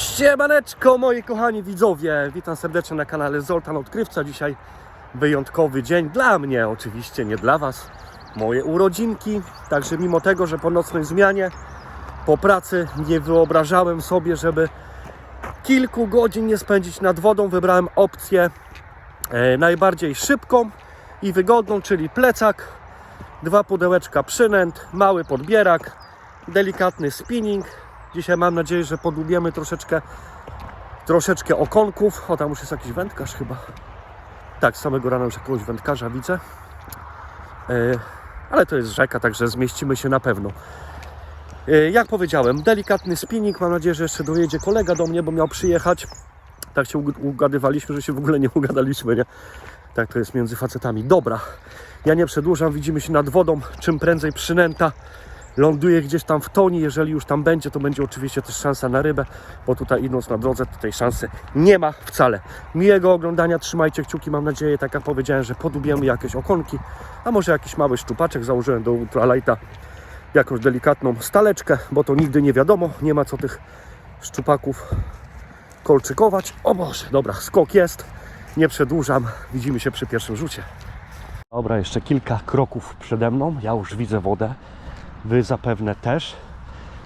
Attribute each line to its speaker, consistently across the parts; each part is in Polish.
Speaker 1: Siemaneczko moi kochani widzowie, witam serdecznie na kanale Zoltan Odkrywca. Dzisiaj wyjątkowy dzień dla mnie, oczywiście nie dla Was, moje urodzinki. Także mimo tego, że po nocnej zmianie, po pracy nie wyobrażałem sobie, żeby kilku godzin nie spędzić nad wodą, wybrałem opcję e, najbardziej szybką i wygodną, czyli plecak, dwa pudełeczka przynęt, mały podbierak, delikatny spinning. Dzisiaj mam nadzieję, że podłubiemy troszeczkę, troszeczkę okonków. O, tam już jest jakiś wędkarz chyba. Tak, z samego rana już jakiegoś wędkarza widzę. E, ale to jest rzeka, także zmieścimy się na pewno. E, jak powiedziałem, delikatny spinning. Mam nadzieję, że jeszcze dojedzie kolega do mnie, bo miał przyjechać. Tak się ug- ugadywaliśmy, że się w ogóle nie ugadaliśmy, nie? Tak to jest między facetami. Dobra, ja nie przedłużam, widzimy się nad wodą. Czym prędzej przynęta ląduje gdzieś tam w toni. Jeżeli już tam będzie, to będzie oczywiście też szansa na rybę, bo tutaj idąc na drodze, tutaj szansy nie ma wcale. Miłego oglądania, trzymajcie kciuki. Mam nadzieję, tak jak powiedziałem, że podubiemy jakieś okonki, a może jakiś mały szczupaczek. Założyłem do ultralighta jakąś delikatną staleczkę, bo to nigdy nie wiadomo. Nie ma co tych szczupaków kolczykować. O Boże, dobra, skok jest. Nie przedłużam. Widzimy się przy pierwszym rzucie. Dobra, jeszcze kilka kroków przede mną. Ja już widzę wodę. Wy zapewne też.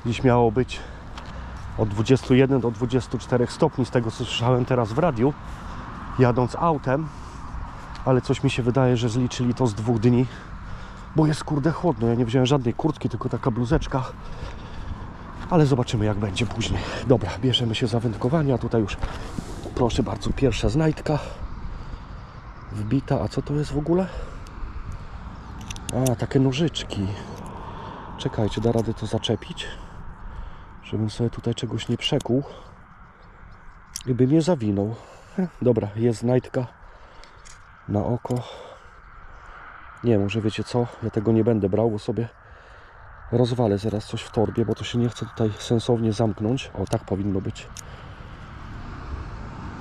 Speaker 1: Dziś miało być od 21 do 24 stopni, z tego co słyszałem teraz w radiu, jadąc autem. Ale coś mi się wydaje, że zliczyli to z dwóch dni, bo jest kurde chłodno. Ja nie wziąłem żadnej kurtki, tylko taka bluzeczka. Ale zobaczymy jak będzie później. Dobra, bierzemy się za wędkowanie, a tutaj już proszę bardzo, pierwsza znajdka wbita. A co to jest w ogóle? A, takie nożyczki. Czekajcie, da radę to zaczepić, żebym sobie tutaj czegoś nie przekuł bym nie zawinął. Heh, Dobra, jest znajdka na oko. Nie, może wiecie co, ja tego nie będę brał, bo sobie rozwalę zaraz coś w torbie, bo to się nie chce tutaj sensownie zamknąć. O, tak powinno być.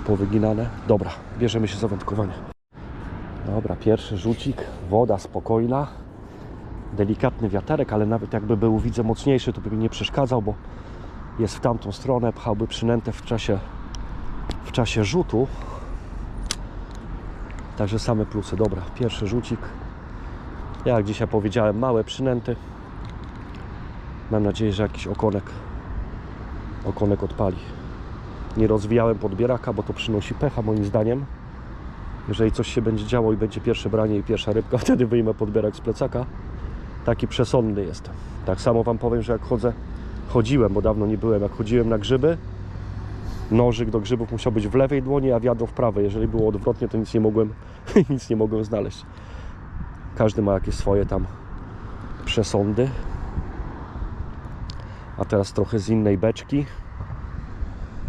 Speaker 1: Powyginane. Dobra, bierzemy się za wędkowanie. Dobra, pierwszy rzucik, woda spokojna delikatny wiaterek, ale nawet jakby był widzę mocniejszy, to by mi nie przeszkadzał, bo jest w tamtą stronę, pchałby przynętę w czasie, w czasie rzutu. Także same plusy. Dobra, pierwszy rzucik. Jak dzisiaj powiedziałem, małe przynęty. Mam nadzieję, że jakiś okonek okonek odpali. Nie rozwijałem podbieraka, bo to przynosi pecha moim zdaniem. Jeżeli coś się będzie działo i będzie pierwsze branie i pierwsza rybka, wtedy wyjmę podbierak z plecaka taki przesądny jestem. Tak samo Wam powiem, że jak chodzę, chodziłem, bo dawno nie byłem, jak chodziłem na grzyby, nożyk do grzybów musiał być w lewej dłoni, a wiadro w prawej. Jeżeli było odwrotnie, to nic nie mogłem, nic nie mogłem znaleźć. Każdy ma jakieś swoje tam przesądy. A teraz trochę z innej beczki.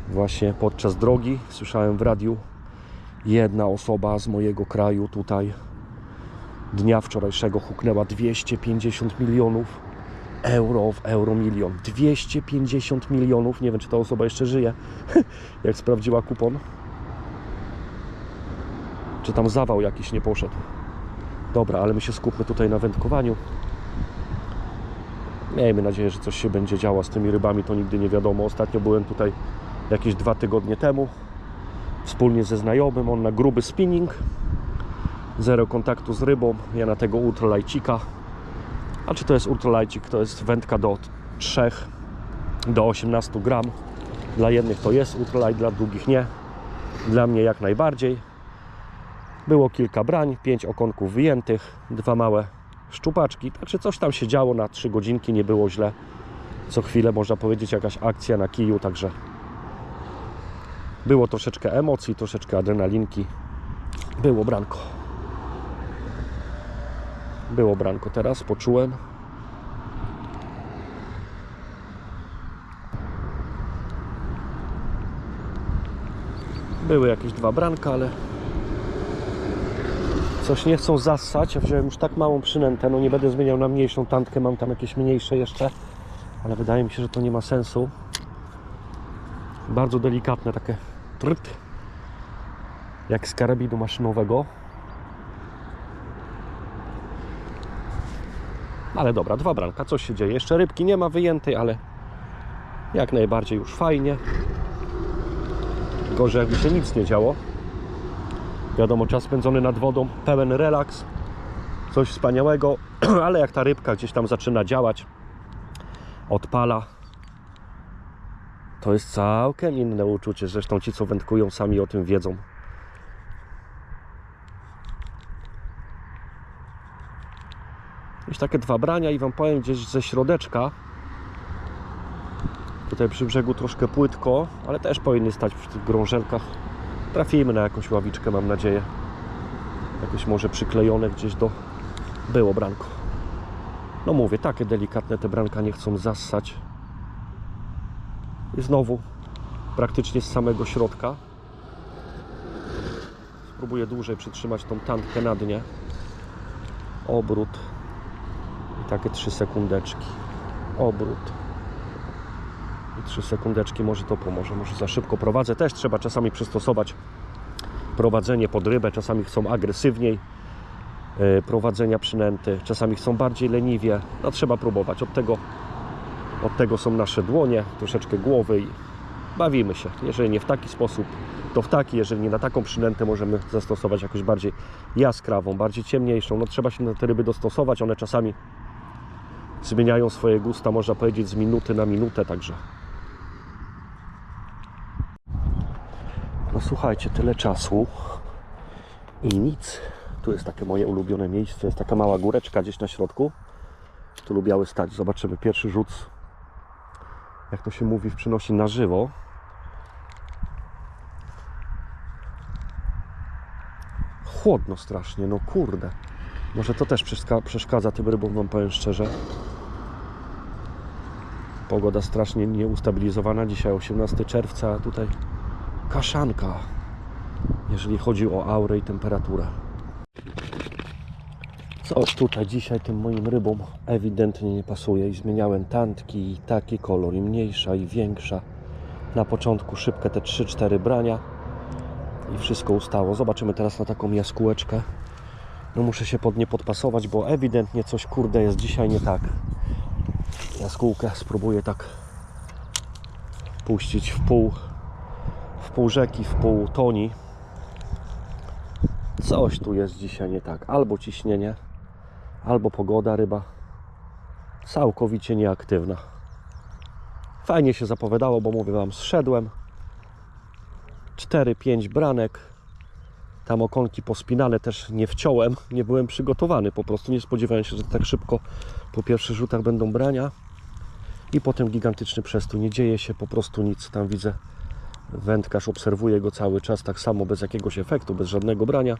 Speaker 1: Właśnie podczas drogi słyszałem w radiu jedna osoba z mojego kraju tutaj dnia wczorajszego huknęła 250 milionów euro w euromilion. 250 milionów, nie wiem czy ta osoba jeszcze żyje, jak sprawdziła kupon. Czy tam zawał jakiś nie poszedł. Dobra, ale my się skupmy tutaj na wędkowaniu. Miejmy nadzieję, że coś się będzie działo z tymi rybami, to nigdy nie wiadomo. Ostatnio byłem tutaj jakieś dwa tygodnie temu wspólnie ze znajomym, on na gruby spinning zero kontaktu z rybą, ja na tego ultralajcika. A czy to jest ultralajcik? To jest wędka do 3 do 18 gram. Dla jednych to jest ultralight, dla drugich nie. Dla mnie jak najbardziej. Było kilka brań, pięć okonków wyjętych, dwa małe szczupaczki. Także coś tam się działo na 3 godzinki, nie było źle. Co chwilę można powiedzieć jakaś akcja na kiju, także było troszeczkę emocji, troszeczkę adrenalinki. Było branko. Było branko teraz, poczułem. Były jakieś dwa branka, ale coś nie chcą zassać. Ja wziąłem już tak małą przynętę, no nie będę zmieniał na mniejszą tantkę, mam tam jakieś mniejsze jeszcze, ale wydaje mi się, że to nie ma sensu. Bardzo delikatne takie tryt, jak z karabinu maszynowego. Ale dobra, dwa branka, coś się dzieje. Jeszcze rybki nie ma wyjętej, ale jak najbardziej już fajnie. Gorzej jakby się nic nie działo. Wiadomo, czas spędzony nad wodą, pełen relaks, coś wspaniałego, ale jak ta rybka gdzieś tam zaczyna działać, odpala, to jest całkiem inne uczucie. Zresztą ci, co wędkują, sami o tym wiedzą. Już takie dwa brania i Wam powiem gdzieś ze środeczka. Tutaj przy brzegu troszkę płytko, ale też powinny stać przy tych grążelkach. Trafimy na jakąś ławiczkę, mam nadzieję. Jakieś może przyklejone gdzieś do... Było branko. No mówię, takie delikatne te branka nie chcą zassać. I znowu praktycznie z samego środka. Spróbuję dłużej przytrzymać tą tantkę na dnie. Obrót. Takie 3 sekundeczki. Obrót. I 3 sekundeczki może to pomoże. Może za szybko prowadzę. Też trzeba czasami przystosować prowadzenie pod rybę. Czasami chcą agresywniej e, prowadzenia przynęty. Czasami chcą bardziej leniwie. No trzeba próbować. Od tego, od tego są nasze dłonie, troszeczkę głowy i bawimy się. Jeżeli nie w taki sposób, to w taki. Jeżeli nie na taką przynętę możemy zastosować jakąś bardziej jaskrawą, bardziej ciemniejszą. No trzeba się na te ryby dostosować. One czasami zmieniają swoje gusta, można powiedzieć, z minuty na minutę, także. No słuchajcie, tyle czasu i nic. Tu jest takie moje ulubione miejsce, jest taka mała góreczka gdzieś na środku. Tu lubiały stać. Zobaczymy pierwszy rzut, jak to się mówi, przynosi na żywo. Chłodno strasznie, no kurde. Może to też przeszka- przeszkadza tym rybom, wam powiem szczerze. Pogoda strasznie nieustabilizowana. Dzisiaj 18 czerwca, tutaj kaszanka, jeżeli chodzi o aurę i temperaturę. Coś tutaj dzisiaj tym moim rybom ewidentnie nie pasuje i zmieniałem tantki i taki kolor i mniejsza i większa. Na początku szybkie te 3-4 brania i wszystko ustało. Zobaczymy teraz na taką jaskółeczkę. No muszę się pod nie podpasować, bo ewidentnie coś kurde jest dzisiaj nie tak. Jaskółkę spróbuję tak puścić w pół, w pół rzeki, w pół toni. Coś tu jest dzisiaj nie tak. Albo ciśnienie, albo pogoda ryba całkowicie nieaktywna. Fajnie się zapowiadało, bo mówię Wam, zszedłem 4-5 branek tam okonki pospinane też nie wciąłem, nie byłem przygotowany, po prostu nie spodziewałem się, że tak szybko po pierwszych rzutach będą brania i potem gigantyczny przestój, nie dzieje się po prostu nic, tam widzę wędkarz obserwuje go cały czas tak samo, bez jakiegoś efektu, bez żadnego brania.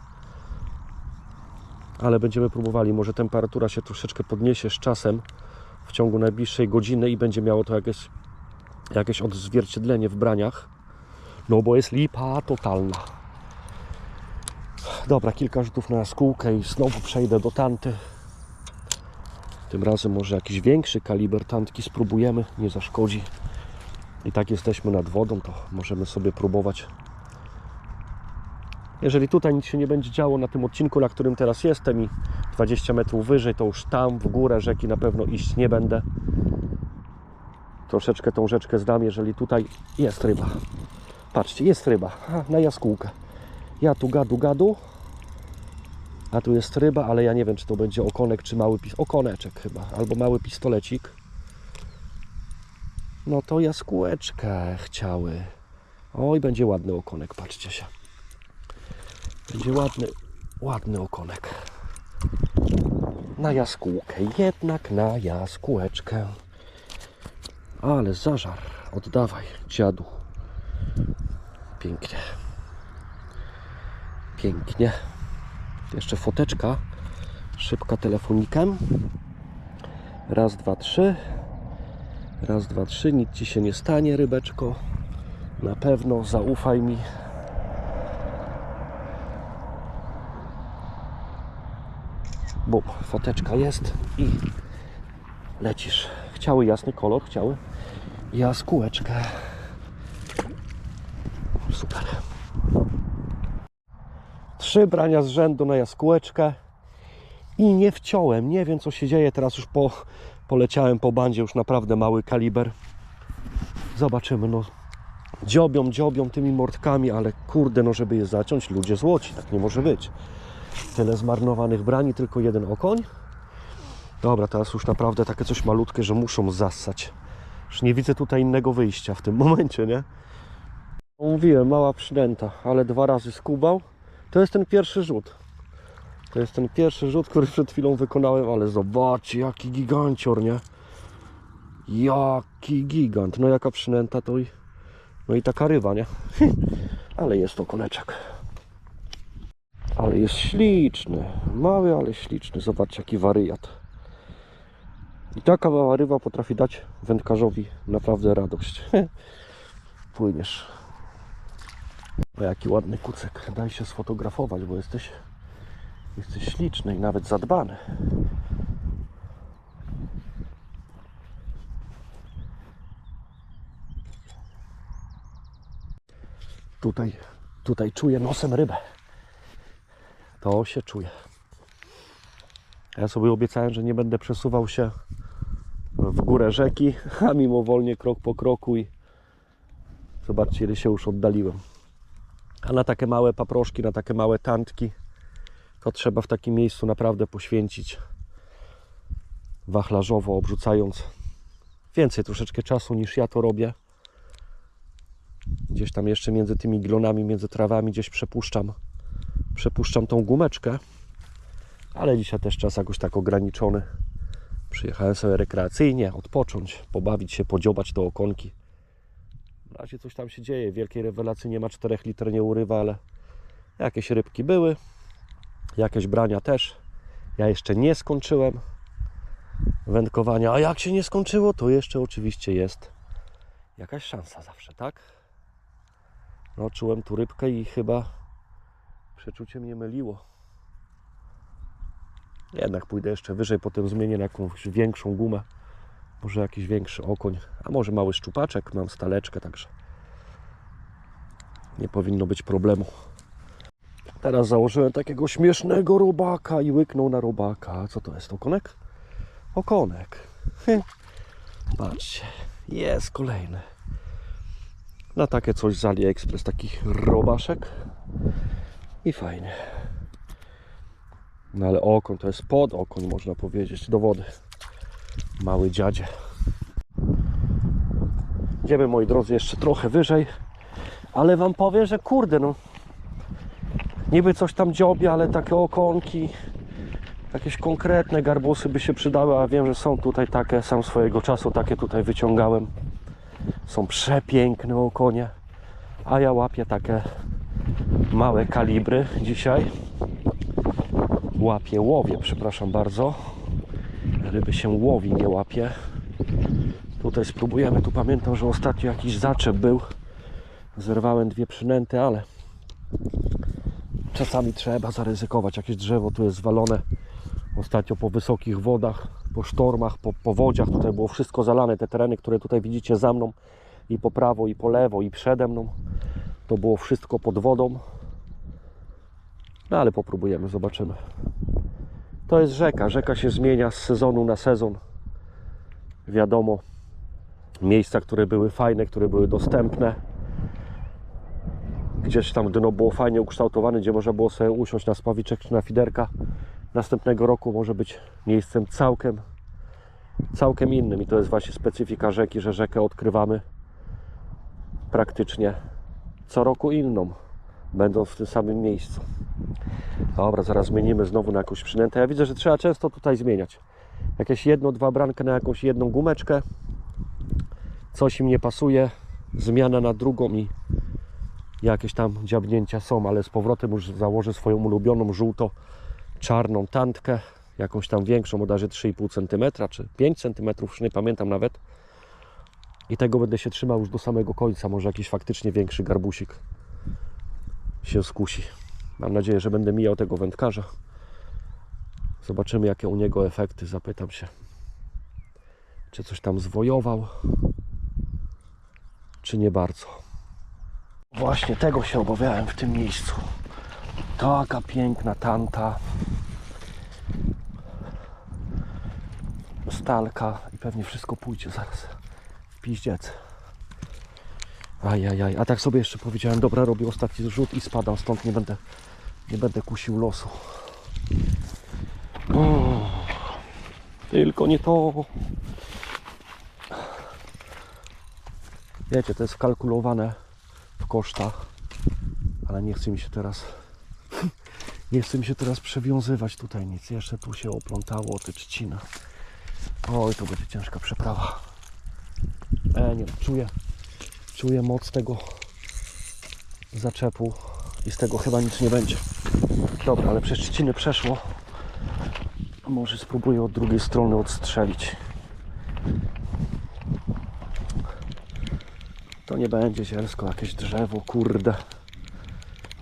Speaker 1: Ale będziemy próbowali, może temperatura się troszeczkę podniesie z czasem w ciągu najbliższej godziny i będzie miało to jakieś, jakieś odzwierciedlenie w braniach. No bo jest lipa totalna. Dobra, kilka rzutów na jaskółkę i znowu przejdę do tanty. Tym razem może jakiś większy kaliber tantki spróbujemy, nie zaszkodzi. I tak jesteśmy nad wodą, to możemy sobie próbować. Jeżeli tutaj nic się nie będzie działo na tym odcinku, na którym teraz jestem i 20 metrów wyżej, to już tam w górę rzeki na pewno iść nie będę. Troszeczkę tą rzeczkę zdam, jeżeli tutaj jest ryba. Patrzcie, jest ryba na jaskółkę. Ja tu gadu gadu. A tu jest ryba, ale ja nie wiem, czy to będzie okonek, czy mały pis... Okoneczek chyba, albo mały pistolecik. No to jaskółeczkę chciały. Oj, będzie ładny okonek, patrzcie się. Będzie ładny, ładny okonek. Na jaskółkę, jednak na jaskółeczkę. Ale zażar, oddawaj, dziadu. Pięknie. Pięknie. Jeszcze foteczka. Szybka telefonikiem. Raz, dwa, trzy. Raz, dwa, trzy. Nic ci się nie stanie, rybeczko. Na pewno zaufaj mi. Bum, foteczka jest i lecisz. Chciały jasny kolor, chciały jaskółeczkę. Super. Trzy brania z rzędu na jaskółeczkę i nie wciąłem. Nie wiem co się dzieje. Teraz już po, poleciałem po bandzie, już naprawdę mały kaliber. Zobaczymy. No, Dziobią, dziobią tymi mordkami, ale kurde, no żeby je zaciąć, ludzie złoci, tak nie może być. Tyle zmarnowanych brani, tylko jeden okoń. Dobra, teraz już naprawdę takie coś malutkie, że muszą zassać. Już nie widzę tutaj innego wyjścia w tym momencie, nie? Mówiłem, mała przynęta, ale dwa razy skubał. To jest ten pierwszy rzut. To jest ten pierwszy rzut, który przed chwilą wykonałem, ale zobaczcie, jaki gigancior, nie? Jaki gigant. No jaka przynęta to i... No i taka ryba, nie? ale jest to koneczek. Ale jest śliczny. Mały, ale śliczny. Zobaczcie, jaki wariat. I taka mała ryba potrafi dać wędkarzowi naprawdę radość. Płyniesz. O, jaki ładny kucek. Daj się sfotografować, bo jesteś, jesteś śliczny i nawet zadbany. Tutaj, tutaj czuję nosem rybę. To się czuje. Ja sobie obiecałem, że nie będę przesuwał się w górę rzeki, a mimowolnie krok po kroku i zobaczcie ile się już oddaliłem. A na takie małe paproszki, na takie małe tantki to trzeba w takim miejscu naprawdę poświęcić wachlarzowo, obrzucając więcej troszeczkę czasu niż ja to robię. Gdzieś tam jeszcze między tymi glonami, między trawami gdzieś przepuszczam przepuszczam tą gumeczkę ale dzisiaj też czas jakoś tak ograniczony. Przyjechałem sobie rekreacyjnie, odpocząć, pobawić się, podziobać do okonki. Na razie coś tam się dzieje. Wielkiej rewelacji nie ma, 4 liter nie urywa, ale jakieś rybki były, jakieś brania też. Ja jeszcze nie skończyłem wędkowania, a jak się nie skończyło, to jeszcze oczywiście jest jakaś szansa zawsze, tak? No, czułem tu rybkę i chyba przeczucie mnie myliło. Jednak pójdę jeszcze wyżej, potem zmienię na jakąś większą gumę. Może jakiś większy okoń, a może mały szczupaczek. Mam staleczkę, także nie powinno być problemu. Teraz założyłem takiego śmiesznego robaka i łyknął na robaka. Co to jest? Okonek? Okonek. Patrzcie, jest kolejny. Na takie coś z AliExpress, taki robaszek. I fajnie. No ale okoń to jest pod okoń, można powiedzieć, do wody. Mały dziadzie. Idziemy, moi drodzy, jeszcze trochę wyżej. Ale wam powiem, że kurde, no. Niby coś tam dziobie, ale takie okonki, jakieś konkretne garbusy by się przydały, a wiem, że są tutaj takie, sam swojego czasu takie tutaj wyciągałem. Są przepiękne okonie, a ja łapię takie małe kalibry dzisiaj łapie, łowie, przepraszam bardzo. Ryby się łowi, nie łapie. Tutaj spróbujemy, tu pamiętam, że ostatnio jakiś zaczep był. Zerwałem dwie przynęty, ale czasami trzeba zaryzykować. Jakieś drzewo tu jest zwalone. Ostatnio po wysokich wodach, po sztormach, po powodziach, tutaj było wszystko zalane. Te tereny, które tutaj widzicie za mną i po prawo, i po lewo, i przede mną, to było wszystko pod wodą. No ale popróbujemy, zobaczymy. To jest rzeka. Rzeka się zmienia z sezonu na sezon. Wiadomo, miejsca, które były fajne, które były dostępne. Gdzieś tam dno było fajnie ukształtowane, gdzie można było sobie usiąść na spawiczek czy na fiderka. Następnego roku może być miejscem całkiem, całkiem innym. I to jest właśnie specyfika rzeki, że rzekę odkrywamy praktycznie co roku inną, będąc w tym samym miejscu. Dobra, zaraz zmienimy znowu na jakąś przynętę. Ja widzę, że trzeba często tutaj zmieniać. Jakieś jedno, dwa brankę na jakąś jedną gumeczkę. Coś im nie pasuje. Zmiana na drugą i jakieś tam dziabnięcia są, ale z powrotem już założę swoją ulubioną żółto-czarną tantkę. Jakąś tam większą, bodajże 3,5 cm czy 5 cm, już nie pamiętam nawet. I tego będę się trzymał już do samego końca. Może jakiś faktycznie większy garbusik się skusi. Mam nadzieję, że będę mijał tego wędkarza. Zobaczymy, jakie u niego efekty. Zapytam się, czy coś tam zwojował, czy nie bardzo. Właśnie tego się obawiałem w tym miejscu. Taka piękna tanta. Stalka i pewnie wszystko pójdzie zaraz w piździec. Ajajaj, a tak sobie jeszcze powiedziałem, dobra, robię ostatni rzut i spadam, stąd nie będę, nie będę kusił losu. O, tylko nie to. Wiecie, to jest wkalkulowane w kosztach, ale nie chce mi się teraz nie chce mi się teraz przewiązywać tutaj nic. Jeszcze tu się oplątało te trzcina. Oj, to będzie ciężka przeprawa. E, nie, czuję, czuję moc tego zaczepu i z tego chyba nic nie będzie. Dobra, ale przez trzciny przeszło. Może spróbuję od drugiej strony odstrzelić. To nie będzie zielsko, jakieś drzewo, kurde.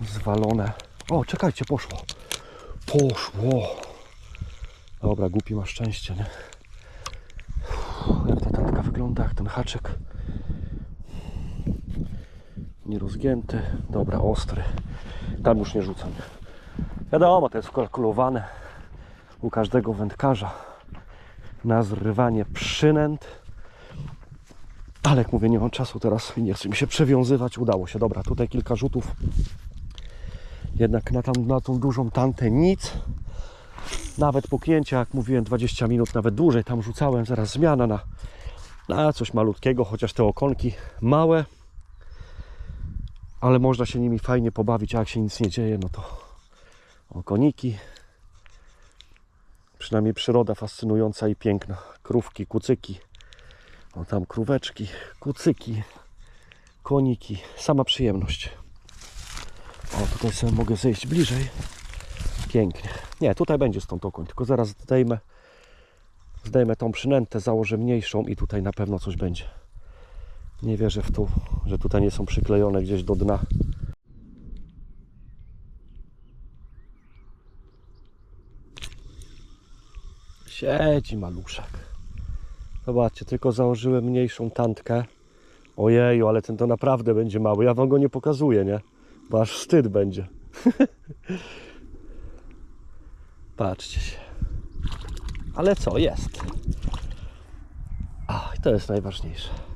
Speaker 1: Zwalone. O, czekajcie, poszło. Poszło. Dobra, głupi ma szczęście, nie? Uff, Jak ta tantka wygląda, jak ten haczyk. Nierozgięty. Dobra, ostry. Tam już nie rzucam. Wiadomo, to jest wkalkulowane u każdego wędkarza na zrywanie przynęt. Ale jak mówię, nie mam czasu teraz i nie chcę mi się przewiązywać. Udało się. Dobra, tutaj kilka rzutów. Jednak na, tam, na tą dużą tantę nic. Nawet poknięcia, jak mówiłem, 20 minut, nawet dłużej tam rzucałem. Zaraz zmiana na, na coś malutkiego, chociaż te okonki małe. Ale można się nimi fajnie pobawić, a jak się nic nie dzieje, no to okoniki. Przynajmniej przyroda fascynująca i piękna. Krówki, kucyki. O tam króweczki, kucyki, koniki. Sama przyjemność. O, tutaj sobie mogę zejść bliżej. Pięknie. Nie, tutaj będzie stąd okoń, tylko zaraz zdejmę, zdejmę tą przynętę, założę mniejszą i tutaj na pewno coś będzie. Nie wierzę w to, że tutaj nie są przyklejone gdzieś do dna. Siedzi maluszek. Zobaczcie, tylko założyłem mniejszą tantkę. Ojeju, ale ten to naprawdę będzie mały. Ja wam go nie pokazuję, nie? Bo aż wstyd będzie. Patrzcie się. Ale co, jest. A, i to jest najważniejsze.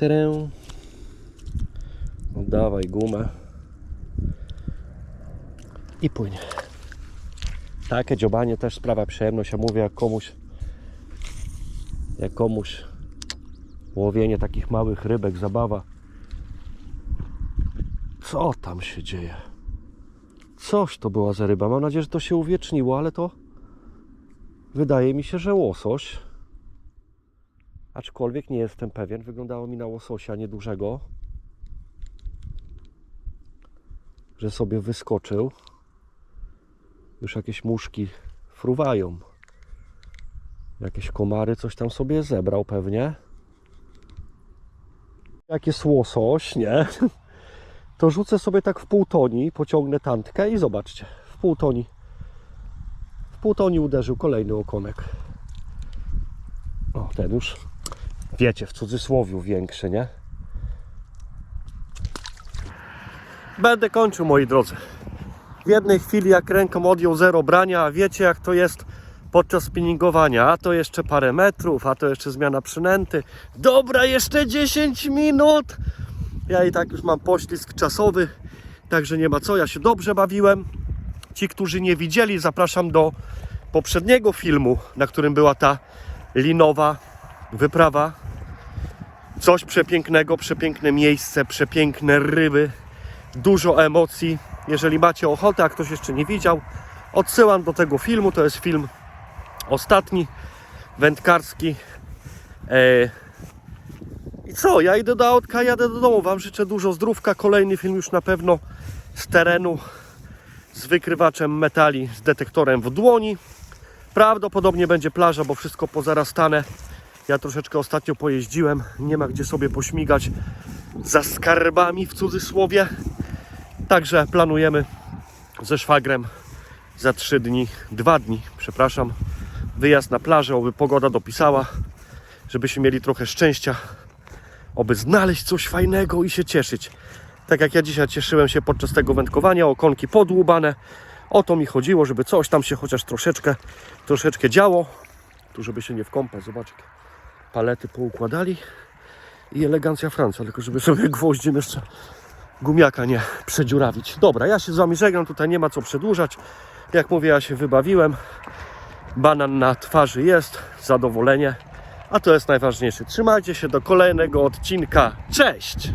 Speaker 1: Terę. Oddawaj gumę. I płynie. Takie dziobanie też sprawia przyjemność. Ja mówię, jak komuś jak komuś łowienie takich małych rybek, zabawa. Co tam się dzieje? Coś to była za ryba. Mam nadzieję, że to się uwieczniło, ale to wydaje mi się, że łosoś. Aczkolwiek nie jestem pewien. Wyglądało mi na łososia niedużego. Że sobie wyskoczył. Już jakieś muszki fruwają. Jakieś komary coś tam sobie zebrał pewnie. Jak jest łosoś, nie? To rzucę sobie tak w pół toni, pociągnę tantkę i zobaczcie. W pół toni. W pół toni uderzył kolejny okonek. O, ten już, wiecie, w cudzysłowiu większy, nie? Będę kończył, moi drodzy. W jednej chwili, jak ręką odjął zero brania, a wiecie, jak to jest podczas spinningowania, a to jeszcze parę metrów, a to jeszcze zmiana przynęty. Dobra, jeszcze 10 minut. Ja i tak już mam poślizg czasowy, także nie ma co, ja się dobrze bawiłem. Ci, którzy nie widzieli, zapraszam do poprzedniego filmu, na którym była ta linowa wyprawa. Coś przepięknego, przepiękne miejsce, przepiękne ryby, dużo emocji. Jeżeli macie ochotę, a ktoś jeszcze nie widział, odsyłam do tego filmu. To jest film ostatni, wędkarski. E, I co? Ja idę do autka, jadę do domu. Wam życzę dużo zdrówka. Kolejny film już na pewno z terenu, z wykrywaczem metali, z detektorem w dłoni. Prawdopodobnie będzie plaża, bo wszystko pozarastane. Ja troszeczkę ostatnio pojeździłem. Nie ma gdzie sobie pośmigać za skarbami w cudzysłowie. Także planujemy ze szwagrem za trzy dni, dwa dni, przepraszam, wyjazd na plażę, oby pogoda dopisała, żebyśmy mieli trochę szczęścia, oby znaleźć coś fajnego i się cieszyć. Tak jak ja dzisiaj cieszyłem się podczas tego wędkowania, okonki podłubane. O to mi chodziło, żeby coś tam się chociaż troszeczkę, troszeczkę działo. Tu, żeby się nie wkąpać, zobaczcie. Palety poukładali i elegancja Francja, tylko żeby sobie gwoździem jeszcze gumiaka nie przedziurawić. Dobra, ja się z Wami żegnam, tutaj nie ma co przedłużać. Jak mówię, ja się wybawiłem. Banan na twarzy jest, zadowolenie, a to jest najważniejsze. Trzymajcie się do kolejnego odcinka. Cześć!